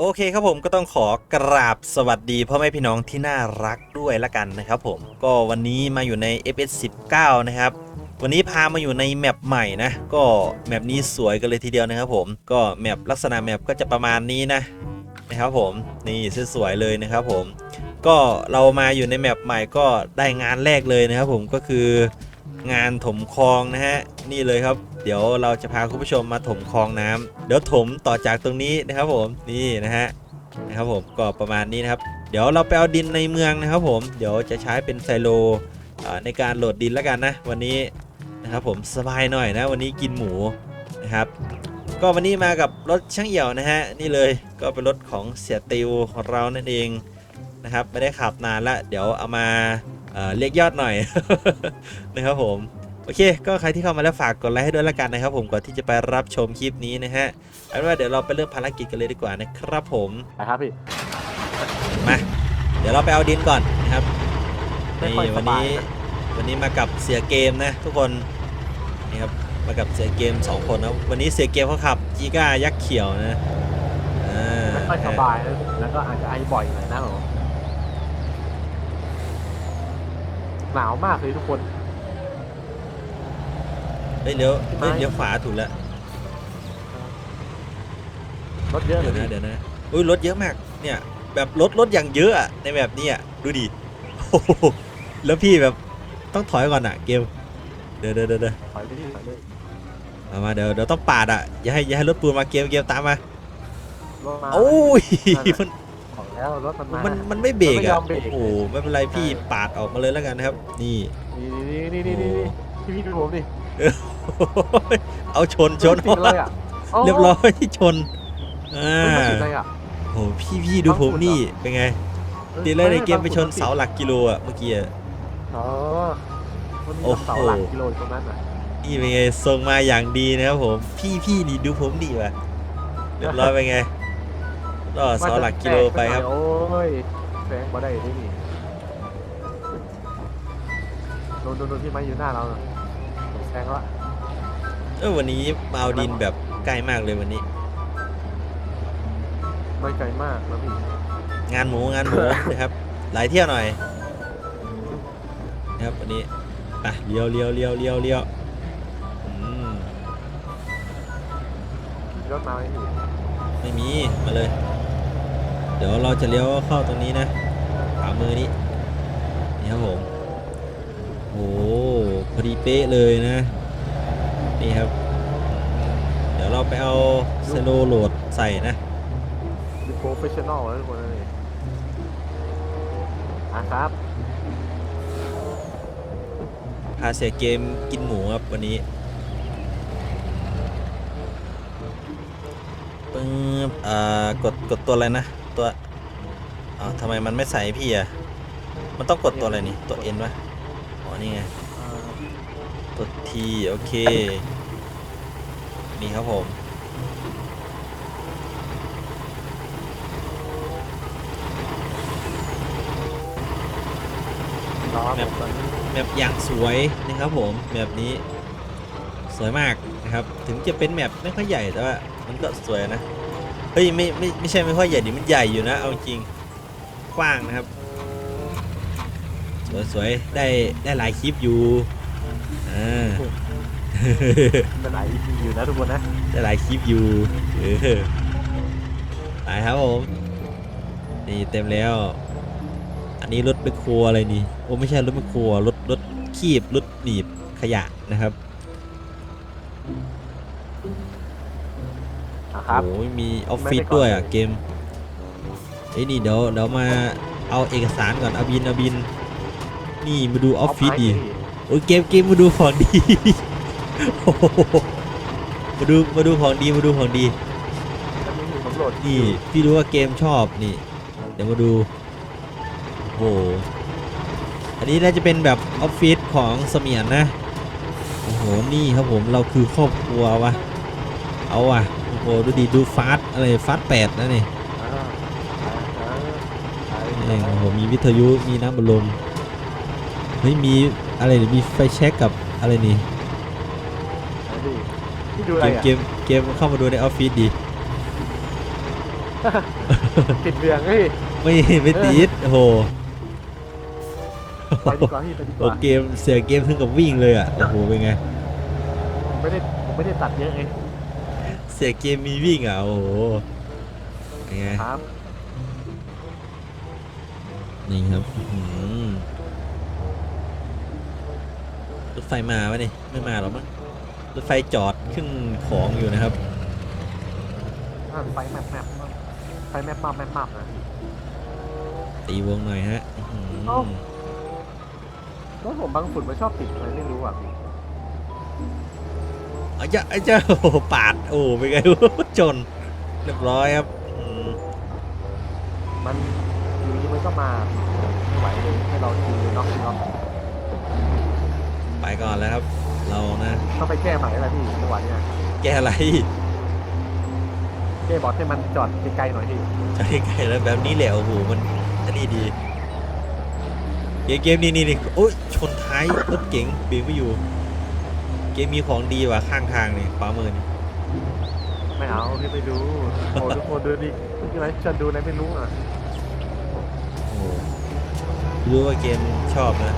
โอเคครับผมก็ต้องขอกราบสวัสดีพ่อแม่พี่น้องที่น่ารักด้วยละกันนะครับผมก็วันนี้มาอยู่ใน FS 19นะครับ วันนี้พามาอยู่ในแมปใหม่นะ ก็แมปนี้สวยกันเลยทีเดียวนะครับผมก็แมปลักษณะแมปก็จะประมาณนี้นะนะครับผมนี่สวยๆเลยนะครับผมก็เรามาอยู่ในแมปใหม่ก็ได้งานแรกเลยนะครับผมก็คือ งานถมคลองนะฮะนี่เลยครับ เดี๋ยวเราจะพาคุณผู้ชมมาถมคลองน้ำเดี๋ยวถมต่อจากตรงนี้นะครับผมนี่นะฮะนะครับผมก็ประมาณนี้นะครับ เดี๋ยวเราไปเอาดินในเมืองนะครับผมเดี๋ยวจะใช้เป็นไซโลในการโหลดดินแล้วกันนะ วันนี้นะครับผมสบายหน่อยนะ วันนี้กินหมูนะครับก็วันนี้มากับรถช่างเหี่ยวนะฮะนี่เลยก็เป็นรถของเสียติวของเรานั่นเองนะครับไม่ได้ขับนานละเดี๋ยวเอามา เอ่อเรียกยอดหน่อยนะครับผมโอเค ก็ใครที่เข้ามาแล้วฝากกดไลค์ให้ด้วยละกันนะครับผมก่อนที่จะไปรับชมคลิปนี้นะฮะเอาเป็นว่าเดี๋ยวเราไปเริ่มภารกิจกันเลยดีกว่านะครับผมไปครับพี่มาเดี๋ยวเราไปเอาดินก่อนนะครับไม่นี่ค่อยสวันบายนี้นะวันนี้มากับเสียเกมนะทุกคนนี่ครับมากับเสียเกมสองคนนะวันนี้เสียเกมเขาขับจีก้ายักษ์เขียวนะอ่าไม่ค่อยสบายนะแล้วก็อาจจะไอบ่อยหน่อยนะผม หนาวมากเลยทุกคน เฮ้ยเลี้ยวพี่ไม้เฮ้ยเลี้ยวขวาถูกแล้วรถเยอะเลเดี๋ยยวนะพี่เดี๋ยวนะอุ้ยรถเยอะมาก เนี่ยแบบรถรถอย่างเยอะอะในแบบนี้อะดูดิโอ้โหแล้วพี่แบบต้องถอยก่อนอะเกมเดี๋ยวเดี๋ยวเดี๋ยวเดี๋ยวถอยไปที่ถอยเลยเอามาเดี๋ยวเดี๋ยวต้องปาดอะอย่าให้อย่าให้รถปูนมาเกมเกมตามมารถมาโอ้ยมันของ แล้วรถมันมามันมันไม่เบรกมันไม่ยอะอมเบรกโอ้โหไม่เป็นไรพี่ปาดออกมาเลยแล้วกันนะครับ นี่ นี่นี่นี่นี่นี่นี่พี่พี่ดูผมดิเอาชนชนติดเลยอะเรียบร้อยชนอ่าเฮ้ยมันติดเลยอะโอ้โหพี่พี่ดูผมต้องคุณนี่เหรอเป็นไงฮ้ยตีเลยในเกมไปชนฮ้ยเสาหลักกิโลอะเมื่อกี้อะอ๋อมันมีโอ้โหเสาหลักกิโลอยู่ตรงนั้นอะนี่เป็นไงส่งมาอย่างดีนะครับผม พี่พี่นี่ดูผมดีว่ะเรียบร้อยเป็นไง ก็เสาหลักกิโลไปครับ โอ้ยแซงมาได้ที่นี่โดนโดนโดนที่ไม้อยู่หน้าเราน่ะแซงละเออวันนี้มาเอาดินแบบใกล้มากเลยวันนี้ ไม่ไกลมากนะพี่งานหมูงานหมู นะครับ หลายเที่ยวหน่อยนะครับวันนี้ไปเลี้ยวเลี้ยวเลี้ยวเลี้ยวเลี้ยวอืมรถมาไหมพี่ไม่มีมาเลย เดี๋ยวเราจะเลี้ยวเข้าตรงนี้นะขวามือนี้นี่ครับผมโอ้โหพอดีเป๊ะเลยนะ นี่ครับ เดี๋ยวเราไปเอาเซโลโหลดใส่นะดูโปรเฟชชั่นอลแล้วทุกคนเลยอะครับพาเสียเกมกินหมูครับวันนี้ปึ้งอ่ากดกดตัวอะไรนะ ตัวอ๋อทำไมมันไม่ใส่ให้พี่อะ มันต้องกดตัวอะไรนี่ ตัวเอ็นวะอ๋อ นี่ไงเอ่อตัวทีโอเค นี่ครับผมรอแมผปมตอนนี้แบบอย่างสวยนะครับผมแบบนี้ สวยมากนะครับ ถึงจะเป็นแมปไม่ค่อยใหญ่แต่ว่ามันก็สวยนะ เฮ้ยไม่ไม่ไม่ใช่ไม่ค่อยใหญ่ดิมันใหญ่อยู่นะเอาจริงกว้างนะครับ สวยสวยได้ได้หลายคลิปอยู่อ่าเป็นไหนอยู่นะทุกคนนะได้หลายคลิปอยู่เออไปครับผมนี่เต็มแล้ว อันนี้รถเป็นครัวอะไรนี่โอ้ไม่ใช่รถเป็นครัวรถรถคีบรถหนีบขยะนะครับ อะครับ โอ้ยมีออฟฟิศด้วยอะเกมเอ้ยนี่เดี๋ยวเดี๋ยวมาเอาเอกสารก่อนเอาบินเอาบิน นี่มาดูออฟฟิศดิโอ้ยเกมเกมมาดูของดีโอ้โหมาดูมาดูของดีมาดูของดีแล้วมีอยู่สำรวจนี่พี่รู้ว่าเกมชอบนี่ เดี๋ยวมาดูโอ้โหอันนี้น่าจะเป็นแบบออฟฟิศของเสมียนนะโอ้โหนี่ครับผมเราคือครอบครัววะเอาว่ะโอ้โหดูดีดูฟาสอะไรฟาสแปดนะนี่อ่าอ่าอ่านี่เองโอ้โหมีวิทยุมีน้ำบัลลมเฮ้ยมีอะไรเนี่ยมีไฟแช็กกับอะไรนี่ไหนดิพี่ดูอะเกไรมอะเกมเกมเข้ามาดูในออฟฟิศดีติดเรืองพี่ไม่ไม่ติดโอ้โหไปดีกว่าพี่ไปดีกโอ้ว่าเกมเสียเกมถึงกับวิ่งเลยอะโอ้โหเป็นไงผมไม่ได้ผมไม่ได้ตัดเยอะไง เสียเกมมีวิ่งอะโอ้โหเป็นไงครับนี่ครับอื้อหือรถไฟมาวะนี่ไม่มาหรอกมั้งรถไฟจอดขึ้นของอยู่นะครับ อ่าไฟแมปแมปไฟแมปมาแมปมานะ ตีวงหน่อยฮะอื้อหือ เอ้าแล้วผมบางฝุ่นมันชอบติดอะไรไม่รู้อะ อาจจะอาจจะโอ้โหปาดโอ้โหเป็นไงชนเรียบร้อยครับอืมมันอยู่ดีมันก็มาไม่ไหวเลยให้เราทีน็อกทีน็อกไปก่อนแล้วครับ เรานะต้องไปแก้ใหม่อะไรพี่จังหวะเนี้ยแก้อะไรแก้บอกให้มันจอดไกลๆหน่อยพี่จะได้ไงแล้วแบบนี้แหละโอ้โหมันอันนี้ดีเกมเกมนี้นี่นี่โอ้ยชนท้ายรถเก๋งเบรกไม่อยู่ เกมมีของดีว่ะข้างทางนี่ขวามือนี่ไม่เอาพี่ไปดูโอ้ทุกคนดูดิที่ไรจะดูอะไรไม่รู้อะโอ้โหรู้ว่าเกมชอบนะ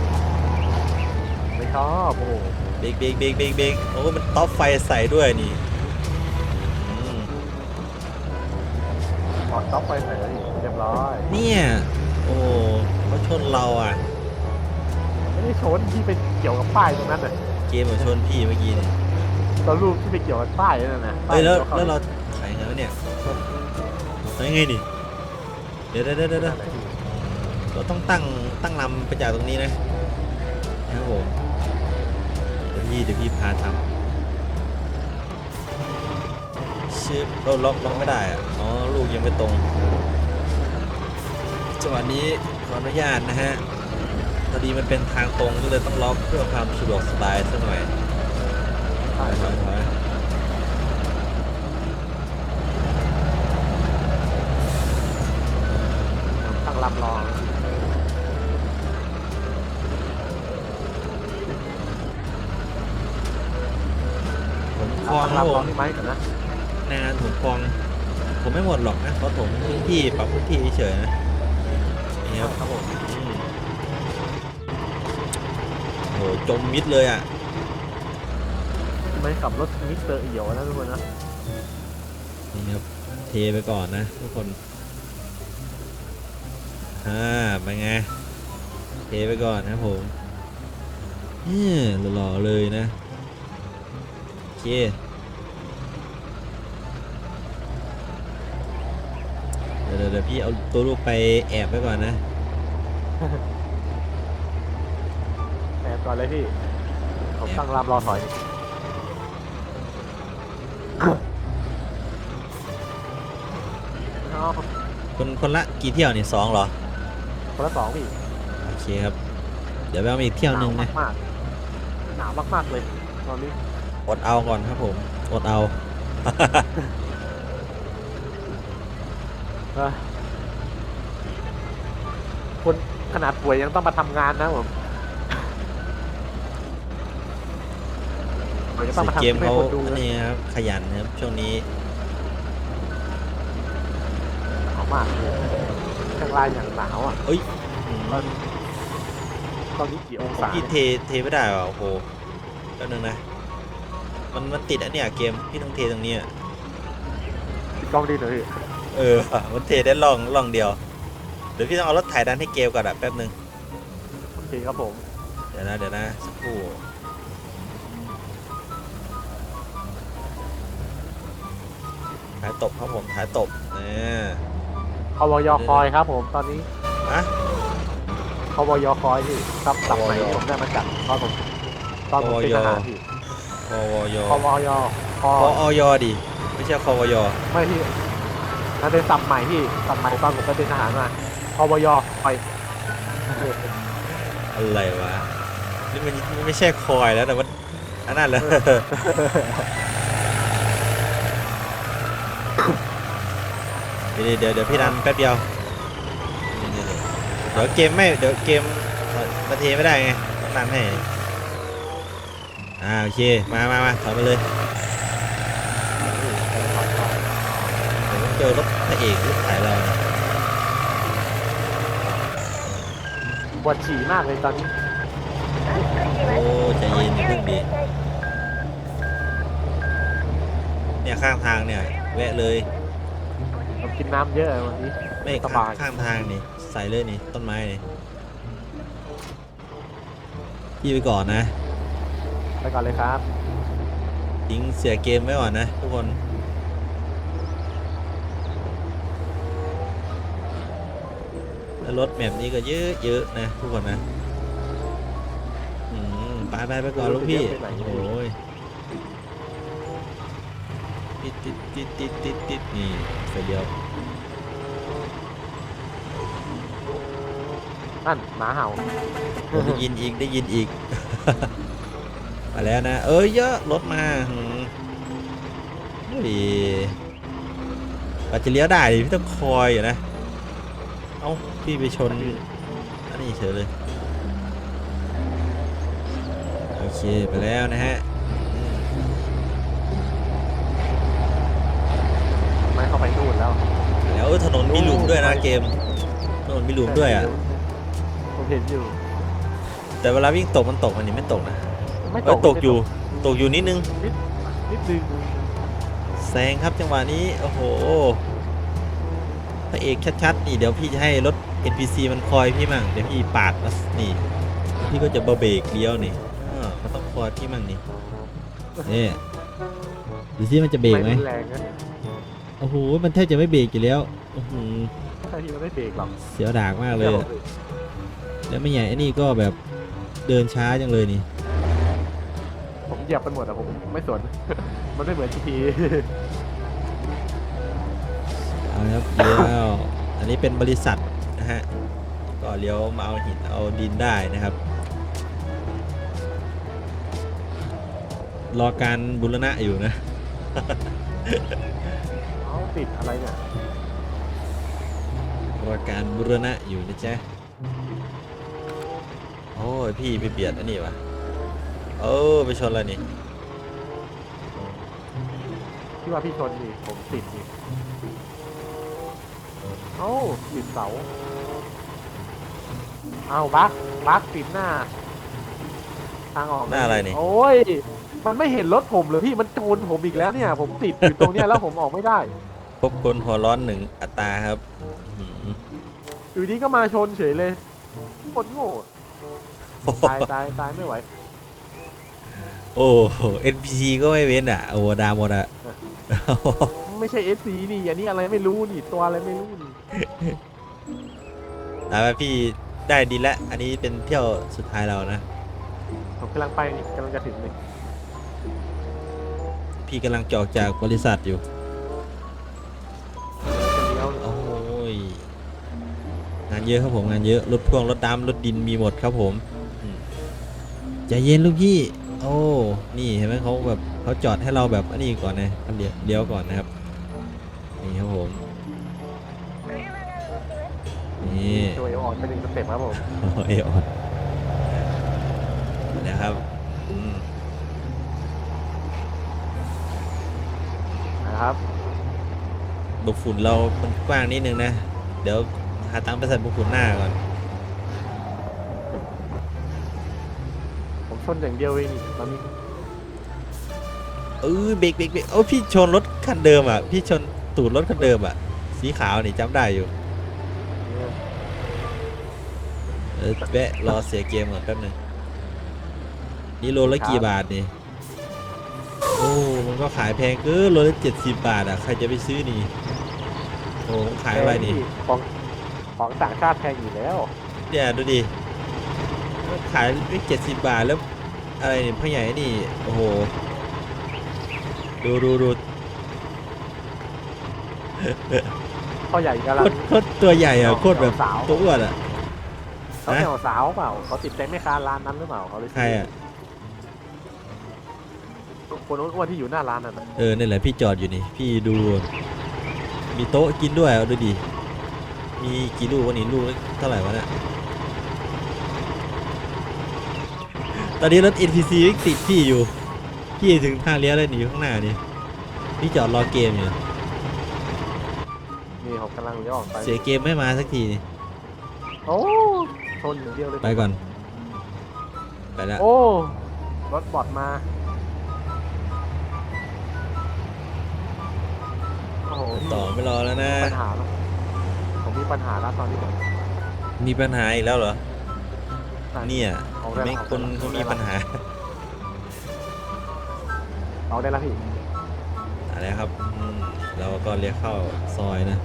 ไม่ชอบโอ้เบรกเบรกเบรกเบรกเบรกโอ้มันท็อปไฟใส่ด้วยนี่อืมถอดต็อปไปใส่เลยเรียบร้อยเนี่ยโอ้เขาชนเราอะไม่ได้ชนที่ไปเกี่ยวกับป้ายตรงนั้นน่ะ เกมมาชนพี่เมื่อกี้นี่เรารูปที่ไปเกี่ยวกับป้ายนั่นน่ะเฮ้ยแล้วป้แล้วยเราถ่ายไงวะเนี่ยถ่ายไงนี่เดี๋ยวเดี๋ยวเดี๋ยวเดี๋ยวอะไรพี่เราต้องตั้งตั้งลำไปจากตรงนี้นะนะครับผมเดี๋ยวพี่เดี๋ยวพี่พาทำชิปเราล็อกล็อกไม่ได้อะอ๋อลูกยังไม่ตรงจังหวะนี้ขออนุญาตนะฮะพ อดีมันเป็นทางตรงก็เลยต้องล็อกเพื่อความสะดวกสบายสักหน่อยใช่ถอยถอยตั้งลำรองผมคลองตั้งครับลำผรองม ที่ไม้ก่อนนะในงานผมคลองผมไม่หมดหรอกนะเพราะผมพื้นที่ปรับพื้นที่เฉยๆนะนี่ครับครับผมอืม โหจมมิดเลยอะที่ไม้ขับรถมิสเตอร์เอียวนะทุกคนนะนี่ครับเทไปก่อนนะทุกคนอ่าเป็นไงเทไปก่อนนะครับผมเนี่ยหล่อๆเลยนะโอเคเดี๋ยวเดี๋ยวเดี๋ยวพี่เอาตัวลูกไปแอบไว้ก่อนนะแอบ ก่อนเลยพี่ ผมตั้งลำรอถอยเอาคนคนละกี่เที่ยวนี่สองเหรอ คนละสองพี่โอเคครับ เดี๋ยวไปเอามาอีกเที่ยวหนึ่งนะมากๆหนาวมากๆเลยตอนนี้ อดเอาก่อนครับผม อดเอา เออคนขนาดป่วยยังต้องมาทำงานนะผม ผมจะต้องมาทำเกมให้เขาคนดูอันนะนี้ครับขยันนะครับช่วงนี้หนาวมากเลยข้างล่างอย่างหนาวอะเอ้ยอืมตอนนี้กี่องผมศาพี่เทเทไม่ได้ว่ะโอ้โหแป๊บนึงนะมันมันติดอันเนี้ยเกมพี่ต้องเทตรงนี้อะกล้องดีหน่อยพี่เออมันเทได้ล่องล่องเดียวเดี๋ยวพี่ต้องเอารถไถดันให้เกมก่อนอะแป๊บนึงโอเคครับผม เดี๋ยวนะเดี๋ยวนะสักครู่ ถ่ายตบครับผมถ่ายตบเนี่ยคอวยคอยครับผมตอนนี้อะคอวยคอยพี่ซับซับใหม่ควยผมได้มาจากตอนผมตอนผมเป็นควยทหารพี่คอวยคอวยคอคออยดิไม่ใช่คอวยไม่พี่มันเป็นซับใหม่พี่ซับใหม่ตอนผมไปเป็นทหารมาคอวยคอยอะไรวะนี่มันมันไม่ใช่คอยแล้วแต่มันอันนั้นเลย ดี๋ยวเดี๋ยวเดี๋ยวพี่ดันแป๊บเดียวเดี๋ยวเกมไม่เดี๋ยวเกมมาเทไม่ได้ไงต้องดันให้อ่าโอเคมามามาถอยมาเลยเดี๋ยวเจอรถพระเอกรถไถเรานะปวดฉี่มากเลยตอนนี้โอ้ใจเย็นนิดนึงดิเนี่ยข้างทางเนี่ยแวะเลยผม กินน้ำเยอะวันนี้ ไม่สบาย ข้างทางนี่ใส่เลยนี่ต้นไม้นี่พี่ไปก่อนนะ ไปก่อนเลยครับทิ้งเสียเกมไว้ก่อนนะทุกคนแล้วรถแมปนี้ก็เยอะเยอะๆนะทุกคนนะ อืมไปไปไปก่อนลูกพี่ โอ้ย ติดติดติดติดติดติดนี่ไฟเดียวนั่นหมาเห่าได้ยินอีกได้ยินอีก มาแล้วนะ เอ้ยเยอะรถมาหืมเฮ้ยอาจจะเลี้ยวได้พี่ต้องคอยอยู่นะ เอ้าพี่ไปชนอันนี้เฉยเลย โอเคไปแล้วนะฮะอืม ไม่เข้าไปนู่นแล้ว แล้ว เออถนนมีหลุมด้วยนะเกม ถนนมีหลุมด้วยอะผมเห็นอยู่ แต่เวลาวิ่งตกมันตกอันนี้ไม่ตกนะไม่เออตกอยู่ตกอยู่นิดนึงนิดนึงแซงครับจังหวะนี้โอ้โหพระเอกชัดๆนี่เดี๋ยวพี่จะให้รถ NPC มันคอยพี่มั่งเดี๋ยวพี่ปาดมานี่พี่ก็จะเบรกเลี้ยวนี่อ่ามันต้องคอยพี่มั่งนี่นี่ดูซิมันจะเบรกไหมรุนแรงนะ โอ้โห มันแทบจะไม่เบรกอยู่แล้วโอ้โหถ้าที่มันไม่เบรกหรอกเสียวดากมากเลยอะแล้วไม่ใหญ่ไอ้นี่ก็แบบเดินช้าจังเลยนี่ ผมเหยียบไปหมดอะผมไม่สน มันไม่เหมือนทีทีเอาละครับเลี้ยวอันนี้เป็นบริษัทนะฮะ ก็เลี้ยวมาเอาหินเอาดินได้นะครับ รอการบูรณะอยู่นะเอา ติดอะไรเนี่ยรอการบูรณะอยู่นะจ๊ะ โอ้ยพี่ไปเบียดอันนี้วะเออไปชนอะไรนี่ที่ว่าพี่ชนนี่ผมติดนี่เอ้าติดเสา เอาบักบักติดหน้า ทางออกหน้าอะไรนี่ โอ้ย มันไม่เห็นรถผมเลยพี่ มันโจนผมอีกแล้วเนี่ย ผมติดอยู่ตรงเนี้ยแล้วผมออกไม่ได้ พบคนหัวร้อนหนึ่งอัตราครับอื้อหืออยู่ดีก็มาชนเฉยเลยคนโง่ตายตายตายไม่ไหวโอ้โห NPC ก็ไม่เว้นอะ โอ้ดาหมดอะ ไม่ใช่เอสซีนี่อันนี้อะไรไม่รู้นี่ตัวอะไรไม่รู้นี่แต่ว่าพี่ได้ดีแล้ว อันนี้เป็นเที่ยวสุดท้ายเรานะ ผมกำลังไปนี่กำลังจะถึงเลย พี่กำลังจะออกจากบริษัทอยู่านเยอะครับผมงานเยอะรถพ่วงรถดำรถดินมีหมดครับผมอืมใจเย็นลูกพี่ โอ้นี่เห็นไหมเขาแบบเขาจอดให้เราแบบอันนี้ก่อนนะเขาเลี้ยวเลี้ยวก่อนนะครับนี่ครับผมนี่ช่วยเอาออกไปหนึ่งสเต็ปครับผมโอ้เอออนนะครับอืมนะครับบุกฝุ่นเรามันกว้างนิดนึงนะ เดี๋ยว หาตังค์ไปใส่บุกฝุ่นหน้าก่อน ผมชนอย่างเดียวเองนี่ตอนนี้เออเบรกเบรกเบรกโอ้พี่ชนรถคันเดิมอะ พี่ชนตูดรถคันเดิมอะ สีขาวนี่จำได้อยู่เนี่ยเออแวะรอเสียเกมก่อนแป๊บหนึงนี่โลละกี่บาทนี่ โอ้มันก็ขายแพงเกินโลละเจ็ดสิบบาทอะ ใครจะไปซื้อนี่ โอ้ขายอะไรนี่ ของ ของต่างชาติแพงอยู่แล้ว เนี่ยดูดิขายไม่เจ็ดสิบบาทแล้วอะไรนี่พ่อใหญ่นี่โอ้โหดูดูดูพ่อใหญ่กำลัโคงตรโคตรตัวใหญ่อะโคตรแบบสาว ตัวอ้วนอะ เขาฮะแนวสาวเปล่าเขาติดใจแม่ค้าร้านนั้นหรือเปล่าเขาเลยใครอะ คนอ้วนๆที่อยู่หน้าร้านนั่นน่ะเออนี่นแหละพี่จอดอยู่นี่ พี่ดู มีโต๊ะกินด้วยเอาดูดิ มีกี่ลูกวันนี้ลูกเท่าไหร่วะเนี่ยตอนนี้รถ NPC วิ่งติดพี่อยู่ พี่ถึงทางเลี้ยวเลยหนีอยู่ข้างหน้านี่พี่จอดรอเกมอยู่นผมกำลังเลี้ยวออกไปเสียเกมไม่มาสักทีนี่โอ้ชนอย่างเดียวเลยไปก่อน ไปแล้วโอ้รถบอดมาโอ้โหพี่ต่อไม่รอแล้วนะปัญหาแล้วผ มมีปัญหาแล้วตอนนี้ผมมีปัญหาอีกแล้วเหรอ เนี่ยเอาได้ไม่แล้วคนเขามีปัญหา เอาได้แล้วพี่อะไรครับอืมเราก็เรียกเข้าซอยนะ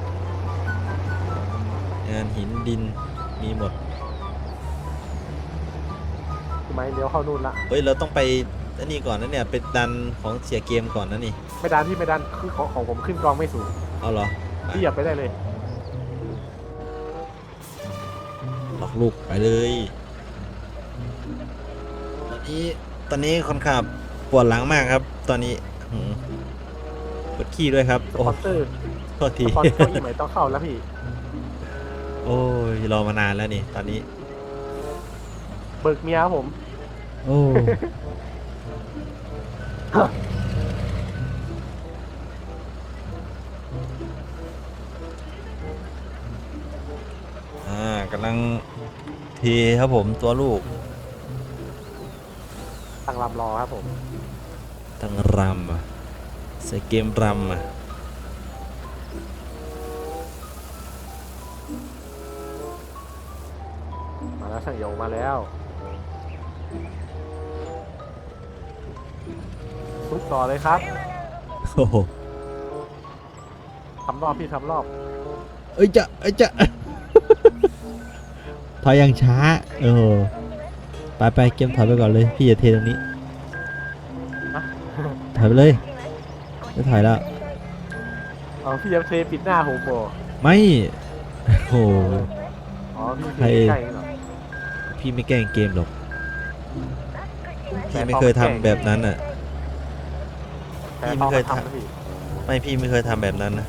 งานหินดินมีหมดใช่ไหมเลี้ยวเข้านู่นละ เฮ้ย เราต้องไปอันนี้ก่อนนะเนี่ยไปดันของเสียเกมก่อนนะนี่ ไม่ดันพี่ไม่ดันคือของของผมขึ้นกองไม่สูง เอาเหรอ พี่เหยียบไปได้เลย ล็อกลูกไปเลยตอนนี้ตอนนี้คนขับปวดหลังมากครับ ตอนนี้หืมปวดขี้ด้วยครับสโอ้ปอนเซอร์โทษทีสปอนเซอร์อีใหม่ต้องเข้าแล้วพี่ โอ้ยรอมานานแล้วนี่ ตอนนี้ เบิกเมียครับผม โอ้อ่ากำลัง เทครับผมตัวลูกตั้งลำรอครับผมตั้งรำอะใส่เกมรำอะมาแล้วช่างโยงมาแล้วทุกต่อเลยครับโอ้โหทำรอบพี่ทำรอบ เอ้ยจะเอ้ยจะ ถอยอย่างช้า เออ ไปไปเกมถอยไปก่อนเลย พี่จะเทตรงนี้ ถอยไปเลยไม่ถอยแล้วเอาพี่จะเทปิดหน้าผมโบไม่ โอ้โหอ๋อพี่เทใครใกล้ๆเหรอพี่ไม่แกล้งเกมหรอก พี่ไม่เคยทำแบบนั้นอะแต่พี่ไม่เคยขาทำนะพี่ไม่พี่ไม่เคยทำแบบนั้นนะ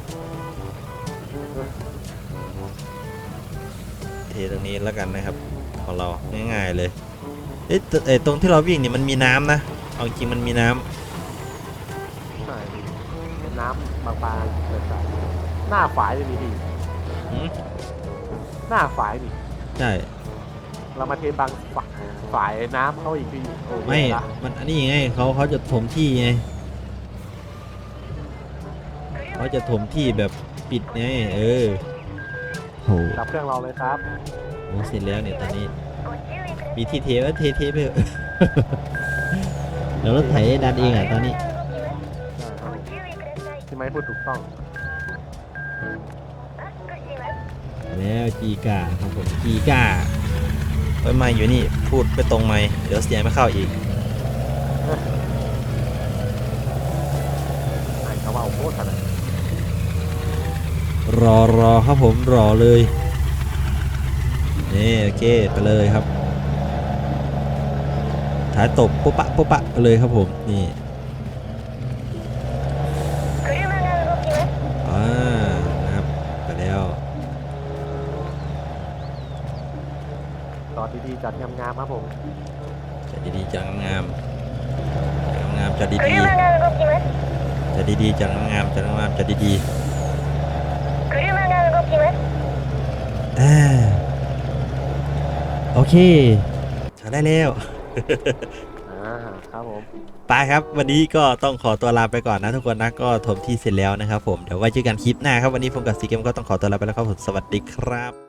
เทตรงนี้แล้วกันนะครับ ของเราง่ายๆเลยเอ๊ะแต่เอ๊ะตรงที่เราวิ่งเนี่ยมันมีน้ำนะเอาจริงมันมีน้ำใช่พี่เป็นน้ำบางๆเกิดจากหน้าฝายเลยนี่พี่หืมหน้าฝายนี่ใช่เรามาเทบางฝาฝายน้ำเข้าอีกพี่โอ้ไม่แย่ละมันอันนี้ไงเขาเขาจะถมที่ไงเขาจะถมที่แบบปิดไงเออ โหดับเครื่องเราเลยครับโอ้เสร็จแล้วเนี่ยตอนนี้ มีที่เทว่าเทเทไปเถอะ แล้วรถไถดันเองอะตอนนี้ ที่ไม่พูดถูกต้องแล้วจีกาครับผมจีกาไว้ไม่อยู่นี่พูดไปตรงไม่เดี๋ยวเสียงไม่เข้าอีกไอ้เขาว่าโคตรขนาด รอรอครับผมรอเลยนี่โอเคไปเลยครับถ่ายตบปุ๊บปะปุ๊บปะไปเลยครับผมนี่อ่านะครับไปแล้วต่อดีๆจัดงามๆครับผมจะดีๆจังงามๆจังงามๆจะดีๆจะดีๆจังงามๆจะงามๆจะดีๆ อ่าโอเคใช้ได้แล้ว อ่าครับผม ไปครับ วันนี้ก็ต้องขอตัวลาไปก่อนนะทุกคนนะก็ถมที่เสร็จแล้วนะครับผม เดี๋ยวไว้เจอกันคลิปหน้าครับ วันนี้ผมกับซีเกมก็ต้องขอตัวลาไปแล้วครับผมสวัสดีครับ